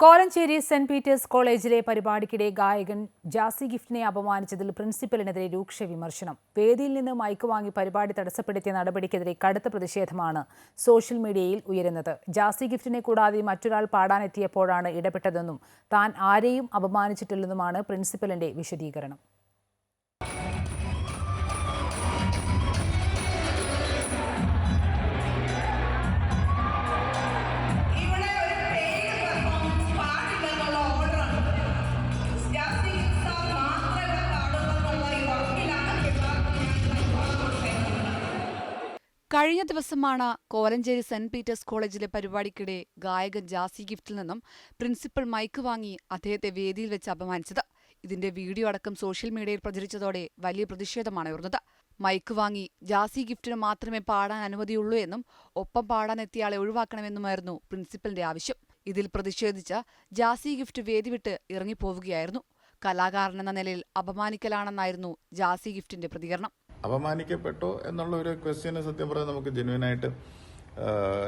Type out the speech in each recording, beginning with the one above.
Kolenchery saint Peter's കോളേജിലെ പരിപാടിക്കിടെ ഗായകൻ ജാസി ഗിഫ്റ്റിനെ അപമാനിച്ചതിൽ പ്രിൻസിപ്പലിനെതിരെ രൂക്ഷ വിമർശനം. വേദിയിൽ നിന്ന് മൈക്ക് വാങ്ങി പരിപാടി തടസ്സപ്പെടുത്തിയ നടപടിക്കെതിരെ കടുത്ത പ്രതിഷേധമാണ് സോഷ്യൽ മീഡിയയിൽ ഉയരുന്നത്. ജാസി ഗിഫ്റ്റിനെ കൂടാതെ മറ്റൊരാൾ പാടാനെത്തിയപ്പോഴാണ് ഇടപെട്ടതെന്നും താൻ ആരെയും അപമാനിച്ചിട്ടില്ലെന്നുമാണ് പ്രിൻസിപ്പലിന്റെ വിശദീകരണം. കഴിഞ്ഞ ദിവസമാണ് കോലഞ്ചേരി സെന്റ് പീറ്റേഴ്സ് കോളേജിലെ പരിപാടിക്കിടെ ഗായകൻ ജാസി ഗിഫ്റ്റിൽ നിന്നും പ്രിൻസിപ്പൽ മൈക്ക് വാങ്ങി അദ്ദേഹത്തെ വേദിയിൽ വെച്ച് അപമാനിച്ചത്. ഇതിന്റെ വീഡിയോ അടക്കം സോഷ്യൽ മീഡിയയിൽ പ്രചരിച്ചതോടെ വലിയ പ്രതിഷേധമാണ് ഉയർന്നത്. മൈക്ക് വാങ്ങി ജാസി ഗിഫ്റ്റിന് മാത്രമേ പാടാൻ അനുമതിയുള്ളൂ എന്നും ഒപ്പം പാടാൻ എത്തിയാളെ ഒഴിവാക്കണമെന്നുമായിരുന്നു പ്രിൻസിപ്പലിന്റെ ആവശ്യം. ഇതിൽ പ്രതിഷേധിച്ച ജാസി ഗിഫ്റ്റ് വേദി വിട്ട് ഇറങ്ങിപ്പോവുകയായിരുന്നു. കലാകാരൻ എന്ന നിലയിൽ അപമാനിക്കലാണെന്നായിരുന്നു ജാസി ഗിഫ്റ്റിന്റെ പ്രതികരണം. അപമാനിക്കപ്പെട്ടോ എന്നുള്ള ഒരു ക്വസ്റ്റ്യന് സത്യം പറഞ്ഞാൽ നമുക്ക് ജെന്യൂനായിട്ട്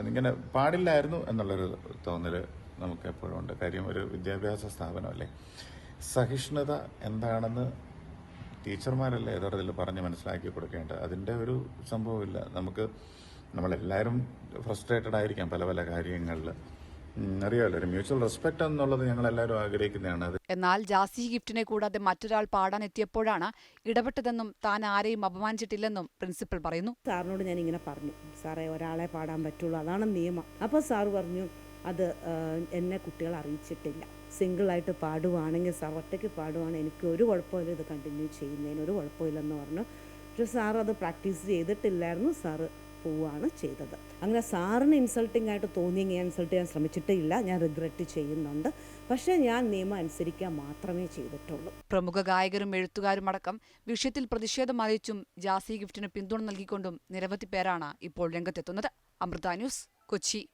ഇങ്ങനെ പാടില്ലായിരുന്നു എന്നുള്ളൊരു തോന്നൽ നമുക്ക് എപ്പോഴും ഉണ്ട്. കാര്യം ഒരു വിദ്യാഭ്യാസ സ്ഥാപനമല്ലേ? സഹിഷ്ണുത എന്താണെന്ന് ടീച്ചർമാരല്ലേ യഥാർത്ഥത്തിൽ പറഞ്ഞ് മനസ്സിലാക്കി കൊടുക്കേണ്ടത്? അതിന്റെ ഒരു സംഭവമില്ല. നമുക്ക് നമ്മളെല്ലാവരും ഫ്രസ്ട്രേറ്റഡ് ആയിരിക്കാം പല പല കാര്യങ്ങളിൽ അറിയാമല്ലോ ഒരു മ്യൂച്വൽ റെസ്പെക്ട് എന്നുള്ളത് ആഗ്രഹിക്കുന്നതാണ്. എന്നാൽ ജാസി ഗിഫ്റ്റിനെ കൂടാതെ മറ്റൊരാൾ പാടാൻ എത്തിയപ്പോഴാണ് ഇടപെട്ടതെന്നും താൻ ആരെയും അപമാനിച്ചിട്ടില്ലെന്നും പ്രിൻസിപ്പൽ പറയുന്നു. സാറിനോട് ഞാൻ ഇങ്ങനെ പറഞ്ഞു സാറേ ഒരാളെ പാടാൻ പറ്റുള്ളൂ അതാണ് നിയമം. അപ്പോൾ സാർ പറഞ്ഞു അത് എന്നെ കുട്ടികൾ അറിയിച്ചിട്ടില്ല. സിംഗിൾ ആയിട്ട് പാടുവാണെങ്കിൽ സാർ ഒറ്റയ്ക്ക് പാടുവാണെങ്കിൽ എനിക്ക് ഒരു കുഴപ്പമില്ല ഇത് കണ്ടിന്യൂ ചെയ്യുന്നതിന് ഒരു കുഴപ്പമില്ലെന്ന് പറഞ്ഞു. പക്ഷെ സാർ അത് പ്രാക്ടീസ് ചെയ്തിട്ടില്ലായിരുന്നു സാറ് പോവുകയാണ് ചെയ്തത്. അങ്ങനെ സാറിന് ഇൻസൾട്ടിംഗ് ആയിട്ട് തോന്നി ഞാൻ ഇൻസൾട്ട് ചെയ്യാൻ ശ്രമിച്ചിട്ടില്ല ഞാൻ റിഗ്രറ്റ് ചെയ്യുന്നുണ്ട്. പക്ഷേ ഞാൻ നിയമം അനുസരിക്കാൻ മാത്രമേ ചെയ്തിട്ടുള്ളൂ. പ്രമുഖ ഗായകരും എഴുത്തുകാരും അടക്കം വിഷയത്തിൽ പ്രതിഷേധം അറിയിച്ചും ജാസി ഗിഫ്റ്റിന് പിന്തുണ നൽകിക്കൊണ്ടും നിരവധി പേരാണ് ഇപ്പോൾ രംഗത്തെത്തുന്നത്. അമൃത ന്യൂസ് കൊച്ചി.